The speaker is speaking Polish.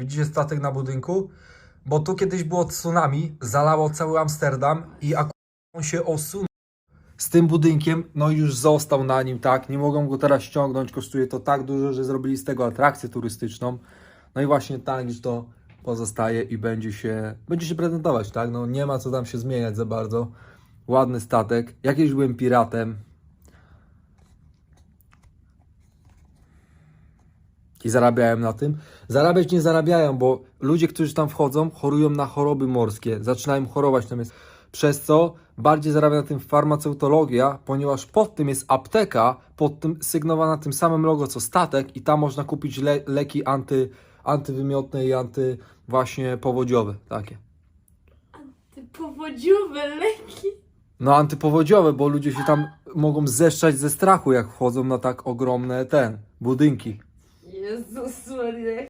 Widzicie statek na budynku? Bo tu kiedyś było tsunami, zalało cały Amsterdam i akurat on się osunął z tym budynkiem, no i już został na nim, tak? Nie mogą go teraz ściągnąć, kosztuje to tak dużo, że zrobili z tego atrakcję turystyczną. No i właśnie tak już to pozostaje i będzie się, będzie się prezentować, tak? No nie ma co tam się zmieniać za bardzo. Ładny statek. Ja byłem piratem. I zarabiałem na tym. Zarabiać nie zarabiają, bo ludzie, którzy tam wchodzą, chorują na choroby morskie. Zaczynają chorować tam jest. Przez co bardziej zarabia na tym farmaceutologia, ponieważ pod tym jest apteka, pod tym sygnowana tym samym logo co statek i tam można kupić le leki anty, antywymiotne i anty właśnie powodziowe takie. Ty powodziowe leki. No antypowodziowe, bo ludzie się tam mogą zeszczać ze strachu, jak wchodzą na tak ogromne ten budynki. Jezus Maria,